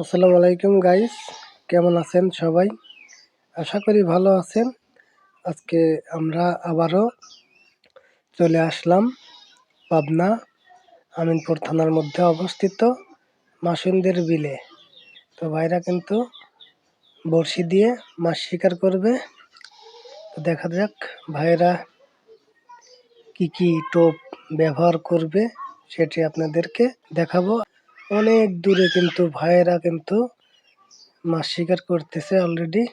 আসসালামু আলাইকুম গাইস কেমন আছেন সবাই? আশা করি ভালো আছেন। আজকে আমরা আবারও চলে আসলাম পাবনা, আমিনপুর থানার মধ্যে অবস্থিত মাসুন্দের বিলে। তো ভাইরা কিন্তু বড়শি দিয়ে মাছ শিকার করবে। তো দেখা যাক ভাইরা কি কি টোপ ব্যবহার করবে, সেটি আপনাদেরকে দেখাবো। অনেক দূরে কিন্তু ভাইয়েরা কিন্তু মাছ শিকার করতেছে অলরেডি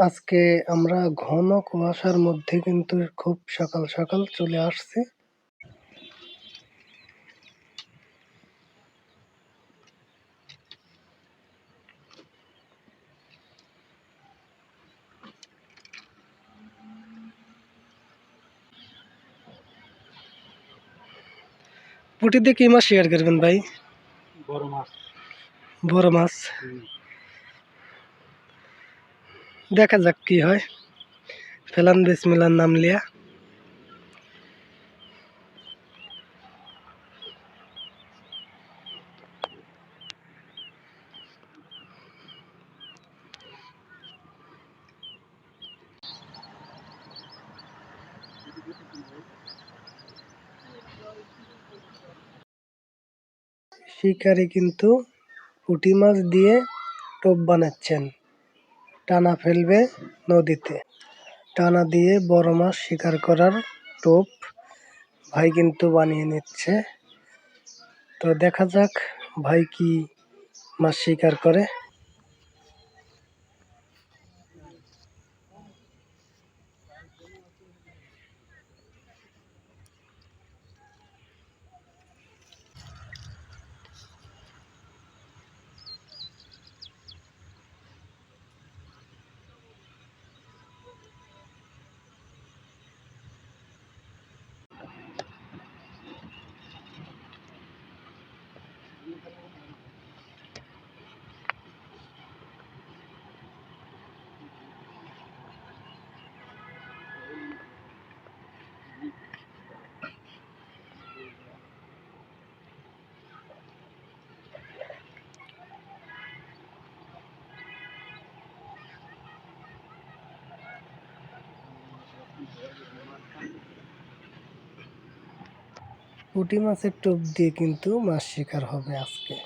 আজকে আমরা ঘন কুয়াশার মধ্যে কিন্তু খুব সকাল সকাল চলে আসছে। পুটিতে কি মাছ শেয়ার করবেন ভাই? বড় মাছ। বড় মাছ। দেখা যাক কি হয়। ফেলান বিসমিল্লার নাম লিয়া। শিকারি কিন্তু পুঁটি মাছ দিয়ে টোপ বানাচ্ছেন। টানা ফেলবে নদীতে। টানা দিয়ে বড় মাছ শিকার করার টোপ ভাই কিন্তু বানিয়ে নিচ্ছে। তো দেখা যাক ভাই কি মাছ শিকার করে। পুঁটি মাছের টোপ দিয়ে কিন্তু মাছ শিকার হবে আজকে।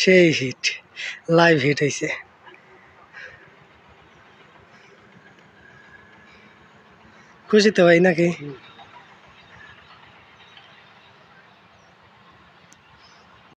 সেই হিট লাইভ হিট হয়েছে খুশি তো ভাই নাকি।